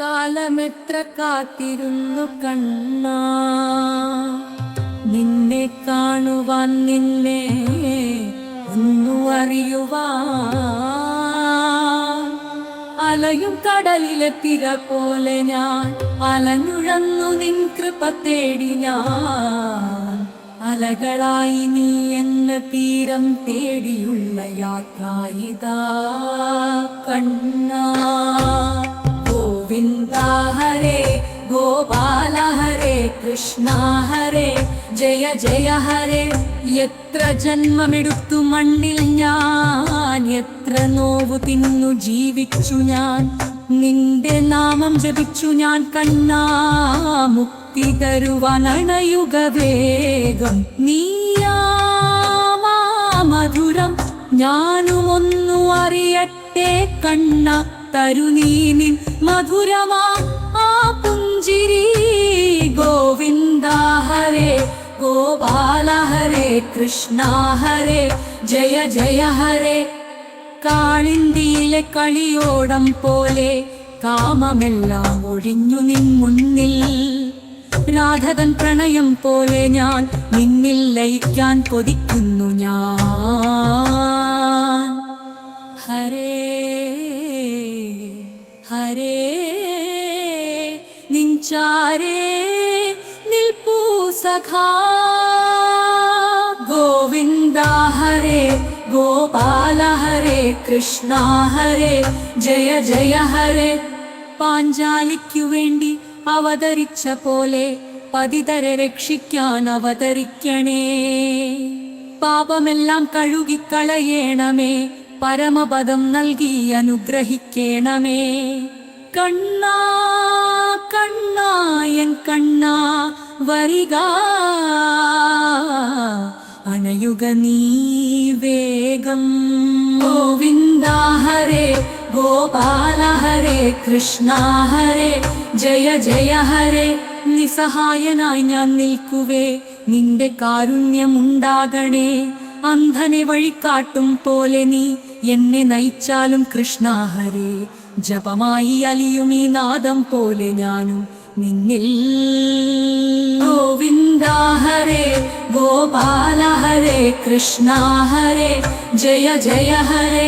കാലമെത്ര കാത്തിരുന്നു കണ്ണാ? നിന്നെ കാണുവാൻ നിന്നെ ഒന്നു അറിയുവാൻ. അലയും കടലിലെ തിര പോലെ ഞാൻ അലഞ്ഞുഴന്നു നിൻ കൃപ തേടി ഞാൻ. അലകളായി നീ എന്ന തീരം തേടിയുള്ള യാത്ര ഇതാ കണ്ണ. ഗോപാല ഹരേ കൃഷ്ണ ഹരേ ജയ ജയ ഹരേ എത്ര ജന്മമെടുത്തു മണ്ണിൽ ഞാൻ എത്ര നോവു തിന്നു ജീവിച്ചു ഞാൻ നിന്റെ നാമം ജപിച്ചു ഞാൻ കണ്ണാ മുക്തി തരുവാൻ അണയുക വേഗം നീയാ മധുരം ഞാനും ഒന്നു അറിയട്ടെ കണ്ണ തരുനീനിൻ മധുരമാ ഗോവിന്ദ ഹരേ ഗോപാല ഹരേ കൃഷ്ണ ഹരേ ജയ ജയ ഹരേ. കാളിന്തിയിലെ കളിയോടം പോലെ കാമമെല്ലാം ഒഴിഞ്ഞു നിൻ മുന്നിൽ. രാധകൻ പ്രണയം പോലെ ഞാൻ നിന്നിൽ ലയിക്കാൻ കൊതിക്കുന്നു ഞാൻ. ഹരേ ഹരേ. നിഞ്ചാരേ നിൽപ്പൂ സഖാ. ഗോവിന്ദ ഹരേ ഗോപാല ഹരേ കൃഷ്ണ ഹരേ ജയ ജയ ഹരേ. പാഞ്ചാലിക്കു വേണ്ടി അവതരിച്ച പോലെ പതിതരെ രക്ഷിക്കാൻ അവതരിക്കണേ. പാപമെല്ലാം കഴുകിക്കളയണമേ പരമപദം നൽകി അനുഗ്രഹിക്കണമേ. കണ്ണാ എൻ കണ്ണാ വരിക. അണയുക നീ വേഗം. ഗോവിന്ദ ഹരേ ഗോപാല ഹരേ കൃഷ്ണ ഹരേ ജയ ജയ ഹരേ. നിസ്സഹായനായി ഞാൻ നിൽക്കുവേ നിന്റെ കാരുണ്യമുണ്ടാകണേ. അന്ധനെ വഴിക്കാട്ടും പോലെ നീ എന്നെ നയിച്ചാലും കൃഷ്ണ ഹരേ. ജപമായി അലിയും ഈ നാദം പോലെ ഞാനും നിന്നിൽ ഗോവിന്ദ ഹരേ ഗോപാല ഹരേ കൃഷ്ണ ഹരേ ജയ ജയ ഹരേ